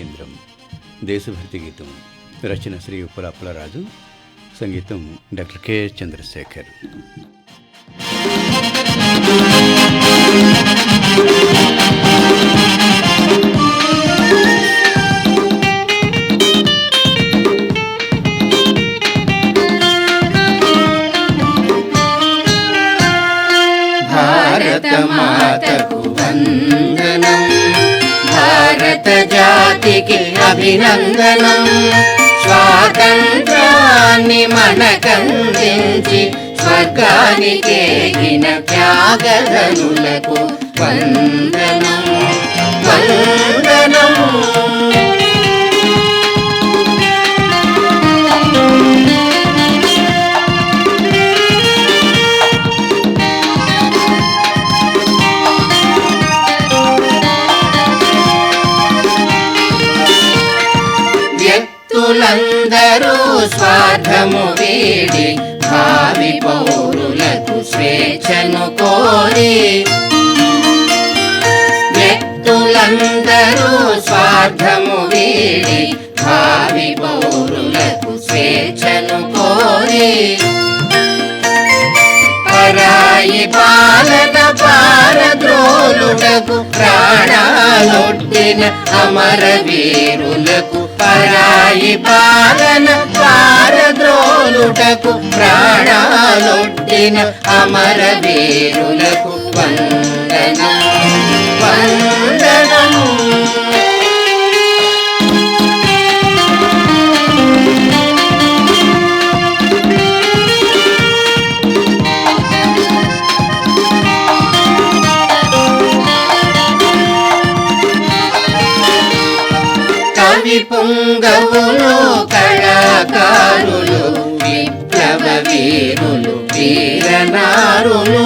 కేంద్రం దేశభక్తి గీతం రచన శ్రీ ఉప్పల అప్పలరాజు సంగీతం డాక్టర్ కెఎస్ చంద్రశేఖర్. భారత మాతకు వందనం. భారత జాతికి అభినందనం. స్వాతంత్రాన్ని మనకందించి స్వర్గానికేగిన త్యాగధనులకు వందనం. వందనం. స్వార్థము వీడి భావి పౌరులకు స్వేచ్ఛను కోరి. వ్యక్తులందరూ స్వార్థము వీడి భావి పౌరులకు స్వేచ్ఛను కోరి. పరాయి పాలన పారద్రోలుటకు ప్రాణ చేసిన అమర వీరులకు పరాయి పాలన పారద్రోలుటకు ప్రాణాలొట్టిన అమర వీరులకు వందన వందన. కవి పొంగవులు కళాకారులు విప్లవ వీరులు వీరనారులు.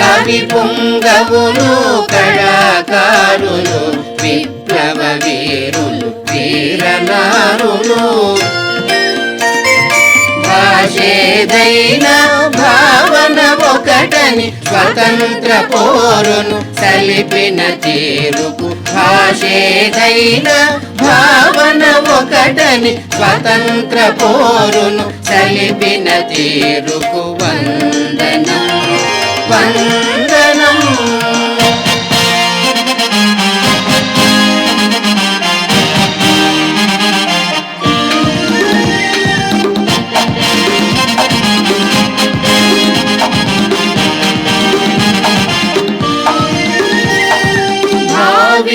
కవి పొంగవులు కళాకారులు విప్లవ వీరులు వీరనారులు. భాషేదైన భావన ఒకటని స్వతంత్ర పోరును సలిపిన తీరుకు భాషేదైన భావన ఒకటని స్వతంత్ర పోరును చలిపిన తీరుకు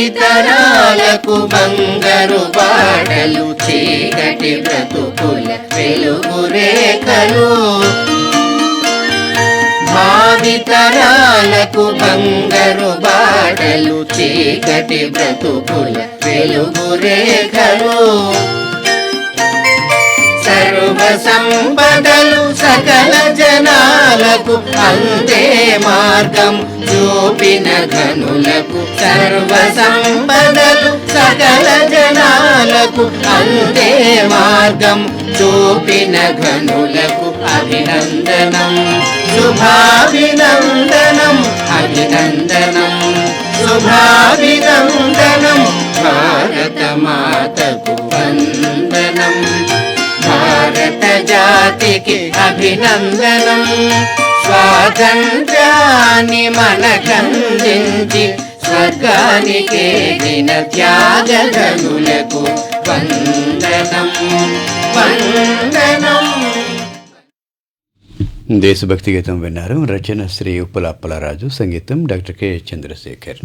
భావితరాలకు బంగారు బాటలు చీకటి బ్రతుకుల వెలుగు రేఖలు. భావితరాలకు బంగారు బాటలు చీకటి బ్రతుకుల వెలుగు రేఖలు. సర్వ సంపదలు సకల జనాలకు అందే మార్గం. చూపిన ఘనులకు సర్వ సంపదలు సకల జనాలకు అందే మార్గం. చూపిన ఘనులకు అభినందనం శుభాభినందనం అభినందనం శుభాభినందనం భారత మాతకు వందనం భారత జాతికి అభినందనం. స్వాతంత్ర్యాన్ని మనకందించి స్వర్గానికే దిన త్యాగధనులకు వందనం వందనం. దేశభక్తి గీతం విన్నారు రచన శ్రీ ఉప్పుల అప్పలరాజు సంగీతం డాక్టర్ కె. చంద్రశేఖర్.